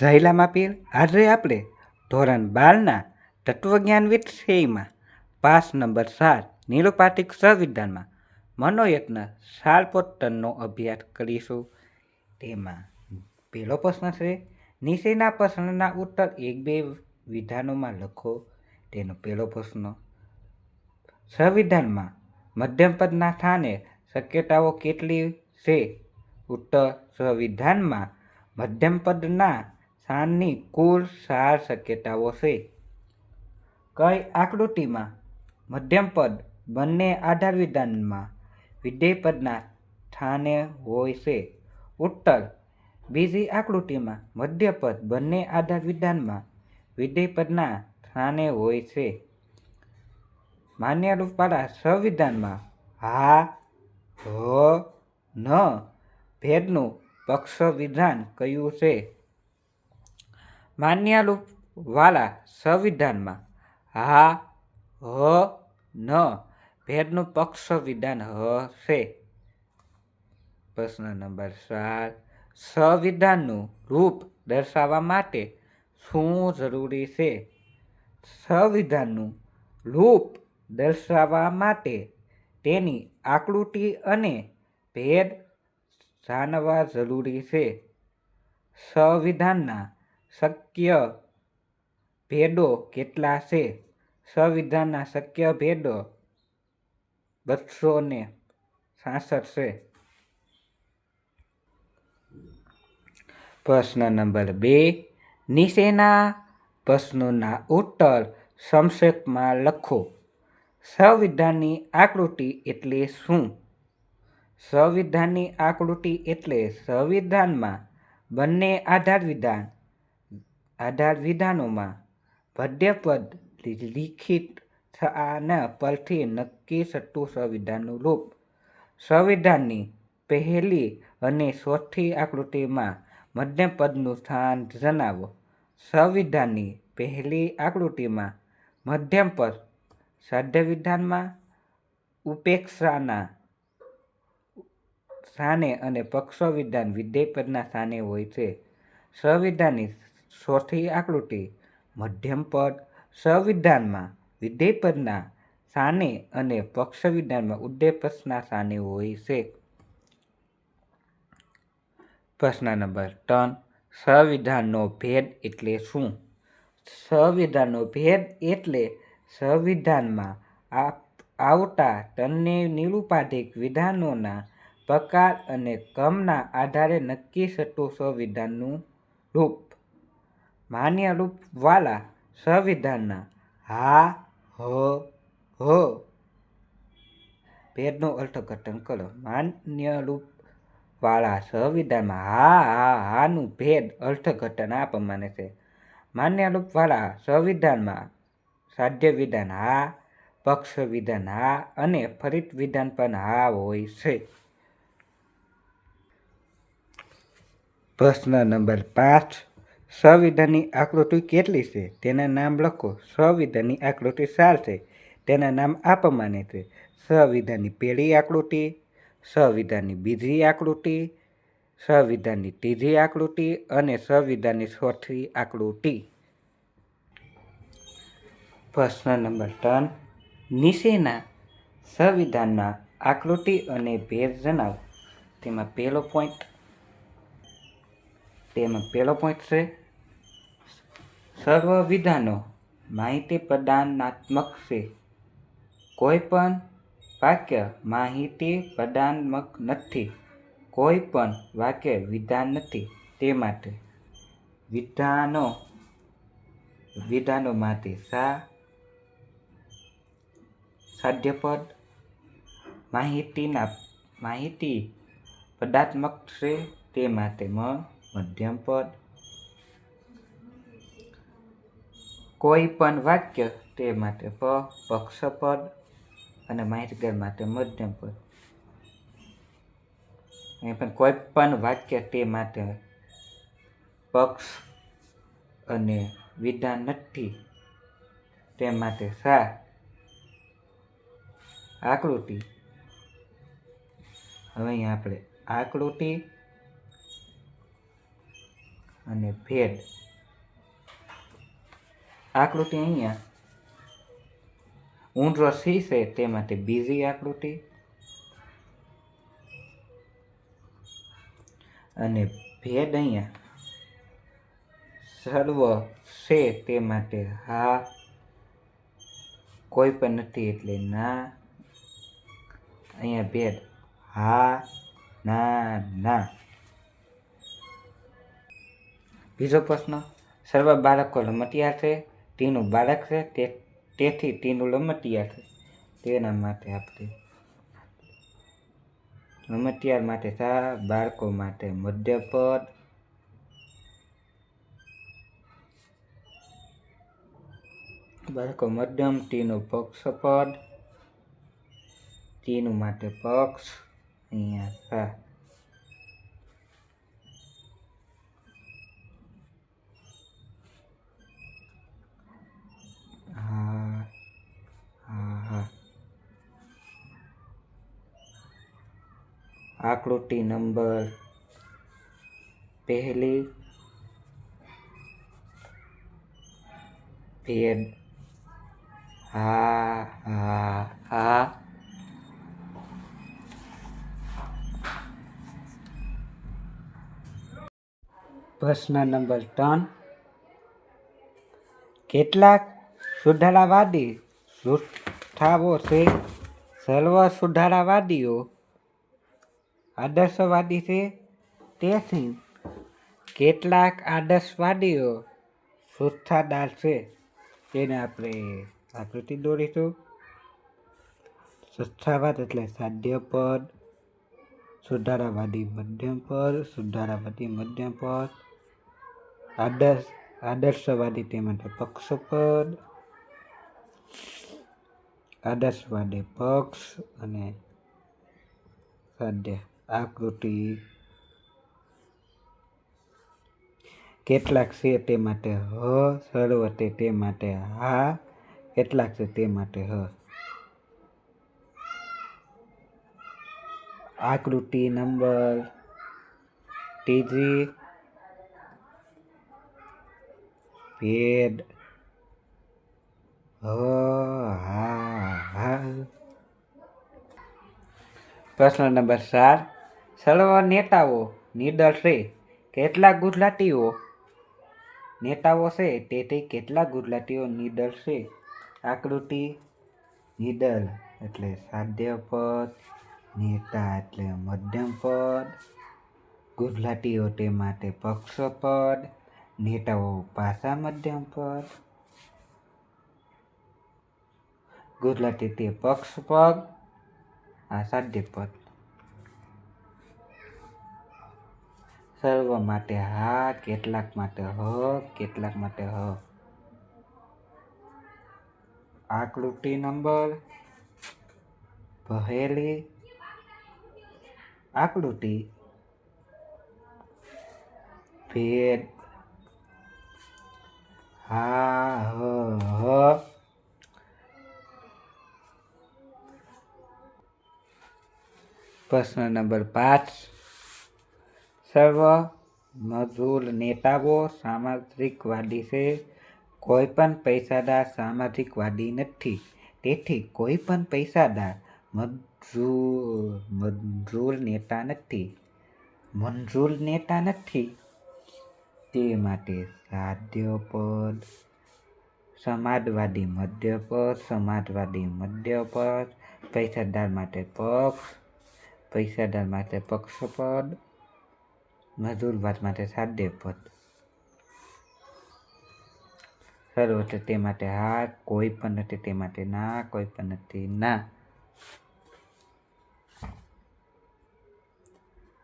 ઝાયલામાં પીર આજે આપણે ધોરણ બારના તત્વજ્ઞાન વિષયમાં પાસ નંબર સાત નિરુપાધિક સંવિધાનમાં મનોયત્ન સાલપોત્તરનો અભ્યાસ કરીશું. તેમાં પહેલો પ્રશ્ન છે, નીચેના પ્રશ્નના ઉત્તર એક બે વિધાનોમાં લખો. તેનો પહેલો પ્રશ્ન સંવિધાનમાં મધ્યમપદના સ્થાને શક્યતાઓ કેટલી છે? ઉત્તર સંવિધાનમાં મધ્યમપદના સ્થાનની કુલ ચાર શક્યતાઓ છે. કઈ આકૃતિમાં મધ્યમપદ બંને આધાર વિધાનમાં વિધેયપદના સ્થાને હોય છે. ઉત્તર બીજી આકૃતિમાં મધ્યપદ બંને આધાર વિધાનમાં વિધેયપદના સ્થાને હોય છે. માન્ય રૂપવાળા સંવિધાનમાં હા, હ, ન ભેદનું પક્ષ વિધાન કયું છે? માન્ય રૂપવાળા સંવિધાનમાં. હા, હ, ન, ભેદનું પક્ષ વિધાન હશે. પ્રશ્ન નંબર સાત સંવિધાનનું રૂપ દર્શાવવા માટે શું જરૂરી છે? સંવિધાનનું રૂપ દર્શાવવા માટે તેની આકૃતિ અને ભેદ જાણવા જરૂરી છે. સંવિધાનના શક્ય ભેદો કેટલા છે? સંવિધાનના શક્ય ભેદો બસો ને સાસઠ છે. પ્રશ્ન નંબર બે. નીચેના પ્રશ્નોના ઉત્તર સંક્ષેપમાં લખો. સંવિધાનની આકૃતિ એટલે શું? સંવિધાનની આકૃતિ એટલે સંવિધાનમાં બંને આધાર વિધાન આધાર વિધાનોમાં પદ્યપદ લિખિત આના પરથી નક્કી થતું સંવિધાનનું રૂપ સંવિધાનની પહેલી અને ચોથી આકૃતિમાં મધ્યપદનું સ્થાન જણાવો. સંવિધાનની પહેલી આકૃતિમાં મધ્યમપદ સાધ્ય વિધાનમાં ઉપેક્ષાના સ્થાને અને પક્ષ વિધાન વિધેયપદના સ્થાને હોય છે. સંવિધાનની ચોથી આકૃતિ મધ્યમપદ સંવિધાનમાં વિધેયપદના સાને અને પક્ષ વિધાનમાં ઉદ્દેપદના સાને હોય છે. પ્રશ્ન નંબર ત્રણ, સંવિધાનનો ભેદ એટલે શું? સંવિધાનનો ભેદ એટલે સંવિધાનમાં આવતા ત્રણે નિરુપાધિક વિધાનોના પ્રકાર અને ક્રમના આધારે નક્કી થતું સંવિધાનનું રૂપ. માન્ય રૂપવાળા સંવિધાનના હા, હ હ. ભેદનું અર્થઘટન કરો. માન્ય રૂપવાળા સંવિધાનમાં હા હા, હાનું ભેદ અર્થઘટન આ પ્રમાણે છે. માન્ય રૂપવાળા સંવિધાનમાં સાધ્ય વિધાન હા પક્ષ વિધાન હા અને ફરિત વિધાન પણ હા હોય છે. પ્રશ્ન નંબર પાંચ. સંવિધાનની આકૃતિ કેટલી છે? તેના નામ લખો. સંવિધાનની આકૃતિ સાર છે. તેના નામ આ પ્રમાણે છે. સંવિધાનની પહેલી આકૃતિ સંવિધાનની બીજી આકૃતિ સંવિધાનની ત્રીજી આકૃતિ અને સંવિધાનની ચોથી આકૃતિ. પ્રશ્ન નંબર ત્રણ. નીચેના સંવિધાનના આકૃતિ અને ભેદ જણાવો. તેમાં પહેલો પોઈન્ટ તેમાં પહેલો પોઈન્ટ છે. સર્વ વિધાનો માહિતી પ્રદાનાત્મક છે. કોઈ પણ વાક્ય માહિતી પ્રદાનાત્મક નથી. કોઈ પણ વાક્ય વિધાન નથી. તે માટે વિધાનો વિધાનો માટે સા, સાધ્યપદ, માહિતીના, માહિતી પદાત્મક છે. તે માટે મ મધ્યમપદ કોઈ પણ વાક્ય તે માટે પ, પક્ષપદ અને માહિતગાર માટે મધ્યમપદ અહીં પણ કોઈ પણ વાક્ય તે માટે પક્ષ અને વિધાન નથી. તે માટે સા, આકૃતિ. હવે અહીં આપણે આકૃતિ અને ભેદ આકૃતિ અહીંયા. ઊંડો સી છે તે માટે બીજી આકૃતિ. અને ભેદ અહીંયા. સર્વ છે તે માટે હા, કોઈ પણ નથી એટલે ના. અહીંયા ભેદ. હા, ના ના. બીજો પ્રશ્ન, સર્વ બાળકો રમતિયા છે? ટીનું બાળક છે, તે તેથી ટીનું લમટિયા છે. તેના માટે આપણે લમટિયાર માટે સા બાળકો માટે મધ્યપદ. બાળકો મધ્યમ, ટીનું પક્ષપદ. ટીનું માટે પક્ષ. અહીંયા સા આકૃતિ નંબર પહેલી. ભેદ હા હા હા. પ્રશ્ન નંબર ત્રણ. કેટલાક સુધારાવાદી જૂઠાઓ છે? સર્વ સુધારાવાદીઓ આદર્શવાદી છે? તેથી કેટલાક આદર્શવાદીઓ સુસ્થાદાર છે. તેને આપણે આકૃતિ દોરીશું. સુસ્થાવાદ એટલે સાધ્ય પદ, સુધારાવાદી મધ્યમ પદ, સુધારાવાદી મધ્યમ પદ, આદર્શ, આદર્શવાદી તે માટે પક્ષપદ આદર્શવાદી પક્ષ અને સાધ્ય આકૃતિ કેટલાક છે તે માટે હ સર્વતે તે માટે હા, કેટલાક છે તે માટે હ. આકૃતિ નંબર ત્રીજી. ભેદ હ, હા હા. પ્રશ્ન નંબર ચાર. સર્વ નેતાઓ નિડર છે. કેટલાક ગુજરાતીઓ નેતાઓ છે, તેથી કેટલાક ગુજરાતીઓ નિડર છે. આકૃતિ નિડર એટલે સાધ્ય પદ નેતા એટલે મધ્યમ પદ ગુજરાતીઓ તે માટે પક્ષપદ, નેતાઓ ભાષા મધ્યમ પદ ગુજરાતી તે પક્ષપદ, આ સાધ્ય પદ સર્વ માટે હા, કેટલાક માટે હ, કેટલાક માટે હ. આકૃતિ નંબર પહેલી. આકૃતિ. ભેદ. હા, હ હ. પ્રશ્ન નંબર પાંચ. સર્વ મજૂર નેતાઓ સામાજિકવાદી છે. કોઈ પણ પૈસાદાર સામાજિકવાદી નથી. તેથી કોઈ પણ પૈસાદાર મજૂર મજૂર નેતા નથી. મંજૂર નેતા નથી. તે માટે સાધ્યપદ, સમાજવાદી મધ્યપદ સમાજવાદી મધ્યપદ, પૈસાદાર માટે પક્ષ, પૈસાદાર માટે પક્ષપદ મજૂરવાદ માટે સાધ્ય પદ સર્વ છે તે માટે હા, કોઈ પણ નથી, તે માટે ના, કોઈ પણ નથી, ના.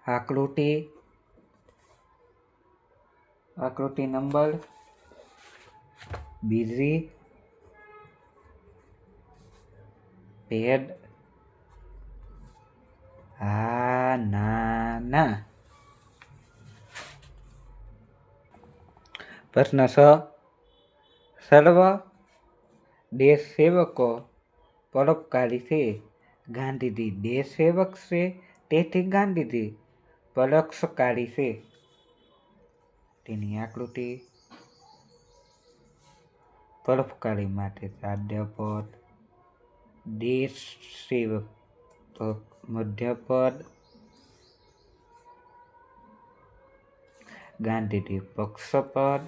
આકૃતિ. આકૃતિ નંબર બીજી. પેડ. હા, ના ના. પ્રશ્ન છ સર્વ દેશ સેવકો પરોપકારી છે ગાંધીજી દેશ સેવક છે, તેથી ગાંધીજી પરોક્ષકારી છે તેની આકૃતિ પરોપકારી માટે સાધ્યપદ દેશ સેવક મધ્યપદ, ગાંધીજી પક્ષપદ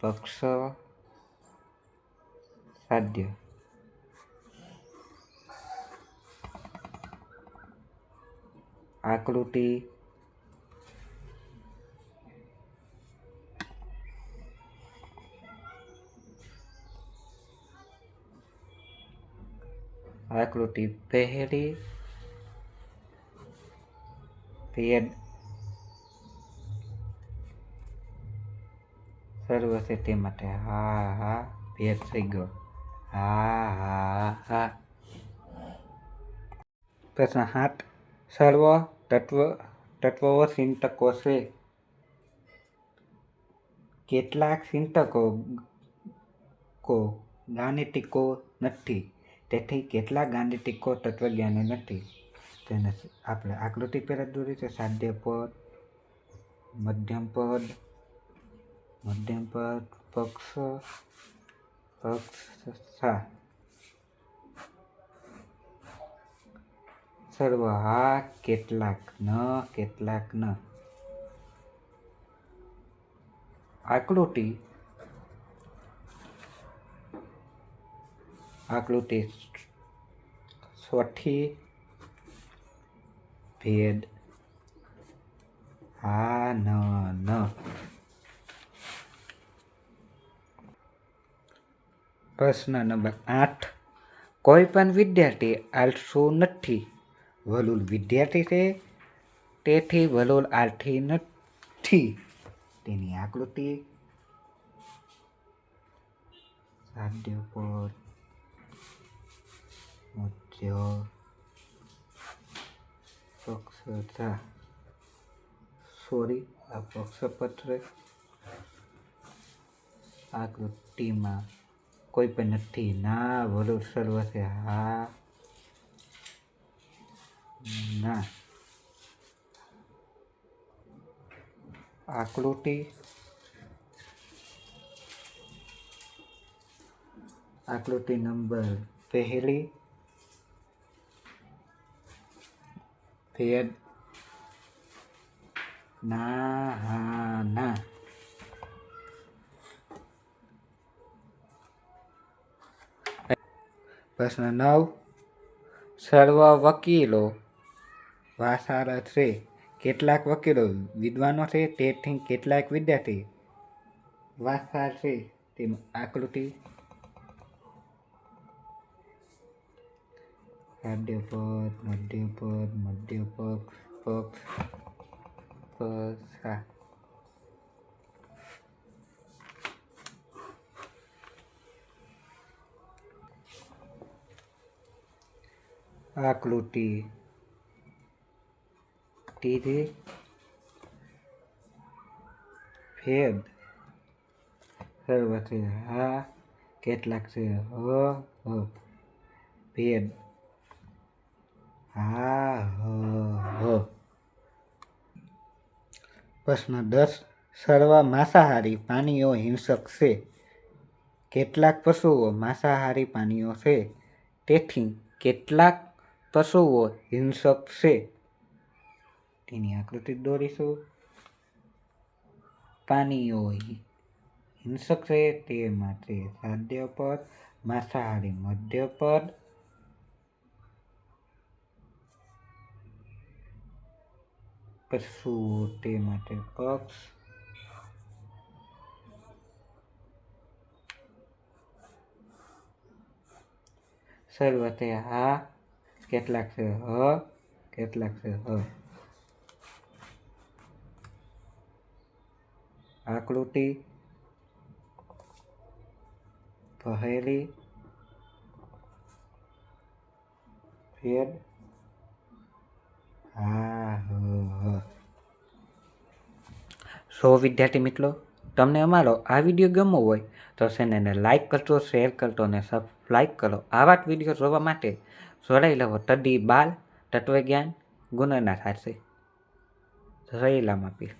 પક્ષ સાધ્ય આકૃતિ આકૃતિ પહેરી ભેદ સર્વ છે તે માટે હા હા ભેદ થઈ ગયો. હા હા હા. પ્રશ્ન સાત. સર્વ તત્વ તત્વો ચિંતકો છે. કેટલાક ચિંતકો કો ગાણિતિકો નથી. તેથી કેટલાક ગાણિતિકો તત્વજ્ઞાની નથી. તેને આપણે આકૃતિ પહેલાં દોરી છે. સાધ્ય પદ મધ્યમ પદ મધ્યમ પદ, પક્ષ, પક્ષા સર્વ હા કેટલાક ન કેટલાક ન. આકૃતિ. આકૃતિ છઠ્ઠી ભેદ. હા ન ન. પ્રશ્ન નંબર આઠ. કોઈ પણ વિદ્યાર્થી આળસુ નથી. વલુલ વિદ્યાર્થી છે. તેથી વલુલ આળથી નથી. તેની આકૃતિ સાધ્ય પર મધ્ય પક્ષતા સોરી, આ પક્ષપત્ર આકૃતિમાં કોઈ પણ નથી. ના વલુલ સર્વ છે. હા. ના. આકૃતિ આકૃતિ નંબર. પહેલી. ભેદ ના, હા, ના. પ્રશ્ન નવ. સર્વ વકીલો વાસારથ છે. કેટલાક વકીલો વિદ્વાનો છે. તેથી કેટલાક વિદ્યાર્થી વાસાર છે. તેમ આકૃતિ મધ્યપદ મધ્યપદ મધ્યપદ, પક્ષ પસા આકૃતિ ટીરે ભેદ સર્વ છે હા, કેટલાક છે. હ હ. ભેદ હા, હ હ. પ્રશ્ન દસ. સર્વ માંસાહારી પ્રાણીઓ હિંસક છે. કેટલાક પશુઓ માંસાહારી પ્રાણીઓ છે. તેથી કેટલાક પશુઓ હિંસક છે. તેની આકૃતિ દોરીશું. પ્રાણીઓ હિંસક છે, તે માટે સાધ્ય પદ, માંસાહારી મધ્ય પદ. પશુઓ તે માટે પક્ષ. સર્વતે હા કેટલાક છે હ, કેટલાક છે હ. આકૃતિ, પહેલી, ફેર સો વિદ્યાર્થી મિત્રો, તમને અમારો આ વીડિયો ગમવો હોય તો ચેનલને લાઈક કરજો શેર કરજો અને લાઇક કરો. આવા જ વીડિયો જોવા માટે જોડાઈ લવો તડી બાલ તત્વજ્ઞાન ગુણના સાથે રહીલામ આપીશ